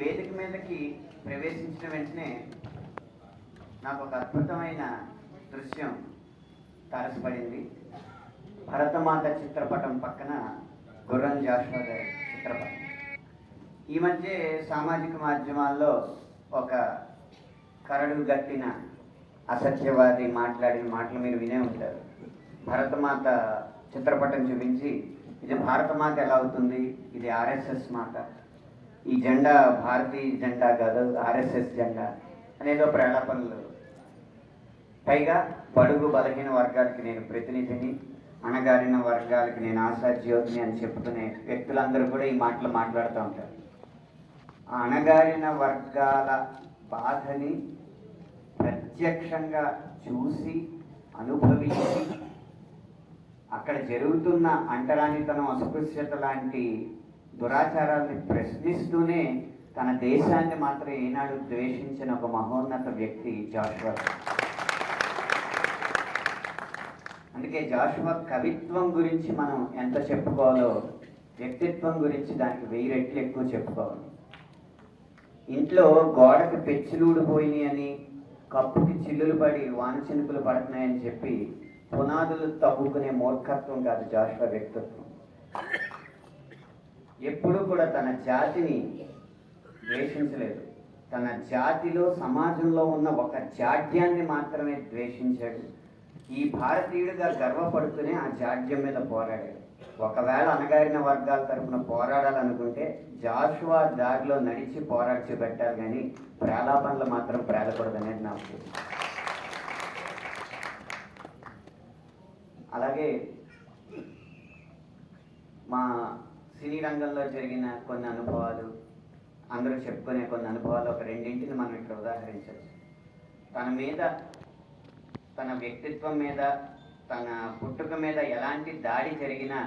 వేదిక మీదకి ప్రవేశించిన వెంటనే నాకు ఒక అద్భుతమైన దృశ్యం తరసపడింది. భరతమాత చిత్రపటం పక్కన గుర్రం జాషువా గారి చిత్రపటం. ఈ మధ్య సామాజిక మాధ్యమాల్లో ఒక కరడు గట్టిన అసత్యవాది మాట్లాడిన మాటలు మీరు వినే ఉంటారు. భరతమాత చిత్రపటం చూపించి ఇది భారతమాత ఎలా అవుతుంది? ఇది ఆర్ఎస్ఎస్ మాత. ఈ జెండా భారతీయ జెండా కాదు ఆర్ఎస్ఎస్ జెండా అనేదో ప్రేలాపనలు. పైగా బడుగు బలహీన వర్గాలకి నేను ప్రతినిధిని అణగారిన వర్గాలకి నేను ఆశాజ్యోతిని అని చెప్పుకునే వ్యక్తులందరూ కూడా ఈ మాటలు మాట్లాడుతూ ఉంటారు. ఆ అణగారిన వర్గాల బాధని ప్రత్యక్షంగా చూసి అనుభవించి అక్కడ జరుగుతున్న అంటరానితనం అస్పృశ్యత లాంటి దురాచారాల్ని ప్రశ్నిస్తూనే తన దేశాన్ని మాత్రం ఏనాడు ద్వేషించిన ఒక మహోన్నత వ్యక్తి జాషువా. అందుకే జాషువా కవిత్వం గురించి మనం ఎంత చెప్పుకోవాలో వ్యక్తిత్వం గురించి దానికి వెయ్యి రెట్లు ఎక్కువ చెప్పుకోవాలి. ఇంట్లో గోడకు పెచ్చులూడిపోయి అని కప్పుకి చిల్లులు పడి వానచినుకులు పడుతున్నాయని చెప్పి పునాదులు తవ్వుకునే మూర్ఖత్వం కాదు జాషువా వ్యక్తిత్వం. ఎప్పుడూ కూడా తన జాతిని ద్వేషించలేదు. తన జాతిలో సమాజంలో ఉన్న ఒక జాడ్యాన్ని మాత్రమే ద్వేషించాడు. ఈ భారతీయుడిగా గర్వపడుతూనే ఆ జాడ్యం మీద పోరాడాడు. ఒకవేళ అణగారిన వర్గాల తరఫున పోరాడాలనుకుంటే జాషువా దారిలో నడిచి పోరాడ్చి పెట్టాలి కానీ ప్రేలాపనలు మాత్రం ప్రేలకూడదనేది నా అలాగే మా సినీ రంగంలో జరిగిన కొన్ని అనుభవాలు అందరూ చెప్పుకునే కొన్ని అనుభవాలు ఒక రెండింటిని మనం ఇక్కడ ఉదాహరించవచ్చు. తన మీద తన వ్యక్తిత్వం మీద తన పుట్టుక మీద ఎలాంటి దాడి జరిగినా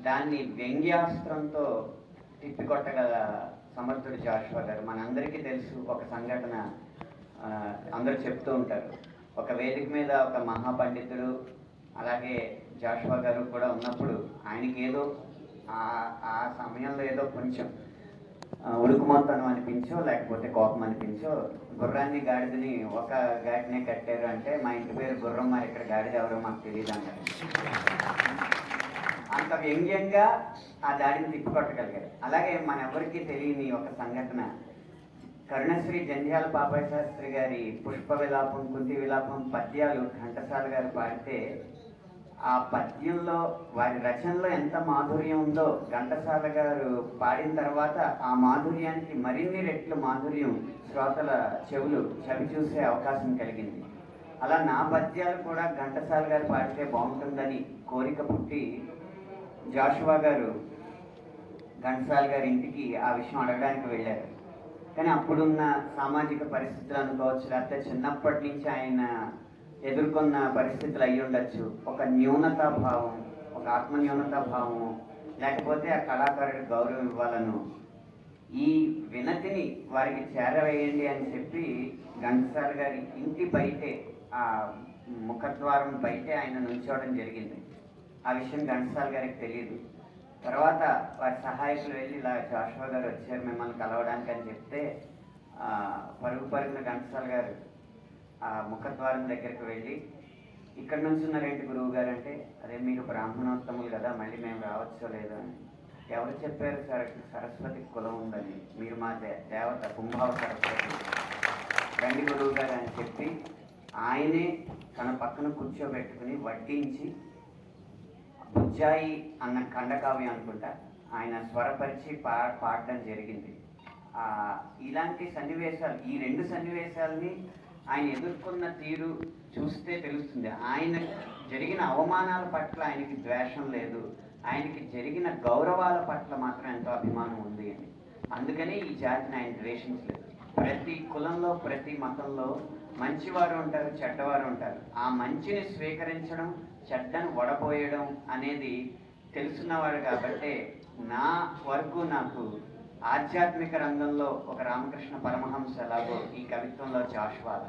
దాన్ని వ్యంగ్యాస్త్రంతో తిప్పికొట్టగల సమర్థుడు జాషువా గారు. మనందరికీ తెలుసు ఒక సంఘటన అందరూ చెప్తూ ఉంటారు. ఒక వేదిక మీద ఒక మహాపండితుడు అలాగే జాషువా గారు కూడా ఉన్నప్పుడు ఆయనకి ఏదో ఆ ఆ సమయంలో ఏదో కొంచెం ఆ, అనిపించో లేకపోతే కోపం అనిపించో గుర్రాన్ని గాడిదని ఒక గాడినే కట్టారు అంటే మా ఇంటి పేరు గుర్రం మరి ఇక్కడ గాడిద ఎవరో మాకు తెలియదు అన్నారు అంత వ్యంగ్యంగా ఆ దాడిని తిప్పికొట్టగలిగారు. అలాగే మన ఎవరికీ తెలియని ఒక సంఘటన. కరుణశ్రీ జంధ్యాల బాబాయ్ శాస్త్రి గారి పుష్ప విలాపం కుంతి విలాపం పద్యాలు ఘంటసాల గారు పాడితే ఆ పద్యంలో వారి రచనలో ఎంత మాధుర్యం ఉందో ఘంటసాల గారు పాడిన తర్వాత ఆ మాధుర్యానికి మరిన్ని రెట్లు మాధుర్యం శ్రోతల చెవులు చవి చూసే అవకాశం కలిగింది. అలా నా పద్యాలు కూడా ఘంటసాల గారు పాడితే బాగుంటుందని కోరిక పుట్టి జాషువా గారు ఘంటసాల గారి ఇంటికి ఆ విషయం అడగడానికి వెళ్ళారు. కానీ అప్పుడున్న సామాజిక పరిస్థితులు అనుకోవచ్చు లేకపోతే చిన్నప్పటి నుంచి ఆయన ఎదుర్కొన్న పరిస్థితులు అయి ఉండొచ్చు. ఒక న్యూనతా భావం ఒక ఆత్మ న్యూనతా భావం లేకపోతే ఆ కళాకారుడికి గౌరవం ఇవ్వాలను. ఈ వినతిని వారికి చేరవేయండి అని చెప్పి ఘంటసాల గారి ఇంటి బయటే ఆ ముఖద్వారం బయటే ఆయన నుంచోవడం జరిగింది. ఆ విషయం ఘంటసాల గారికి తెలియదు తర్వాత వారి సహాయకులు వెళ్ళి ఇలా జాషువా గారు వచ్చారు మిమ్మల్ని కలవడానికి అని చెప్తే పరుగు పరుగున ఘంటసాల గారు ఆ ముఖద్వారం దగ్గరికి వెళ్ళి ఇక్కడ నుంచి ఉన్నారేంటి గురువు గారు అంటే అదే మీరు బ్రాహ్మణోత్తములు కదా మళ్ళీ మేము రావచ్చో లేదో అని. ఎవరు చెప్పారు సర సరస్వతి కులం ఉందని? మీరు మా దే దేవత కుంభావ సరస్వతి. రండి గురువు గారు అని చెప్పి ఆయనే తన పక్కన కూర్చోబెట్టుకుని వడ్డించి బుజ్జాయి అన్న ఖండకావ్యం అనుకుంటా ఆయన స్వరపరిచి పా పాడడం జరిగింది. ఇలాంటి సన్నివేశాలు ఈ రెండు సన్నివేశాలని ఆయన ఎదుర్కొన్న తీరు చూస్తే తెలుస్తుంది. ఆయన జరిగిన అవమానాల పట్ల ఆయనకి ద్వేషం లేదు. ఆయనకి జరిగిన గౌరవాల పట్ల మాత్రం ఎంతో అభిమానం ఉంది అని అందుకనే ఈ జాతిని ఆయన ద్వేషించలేదు. ప్రతి కులంలో ప్రతి మతంలో మంచివారు ఉంటారు చెడ్డవారు ఉంటారు. ఆ మంచిని స్వీకరించడం చెడ్డను వడపోయడం అనేది తెలుసున్నవాడు కాబట్టి నా వరకు నాకు ఆధ్యాత్మిక రంగంలో ఒక రామకృష్ణ పరమహంస ఎలాగో ఈ కవిత్వంలో జాష్వాల.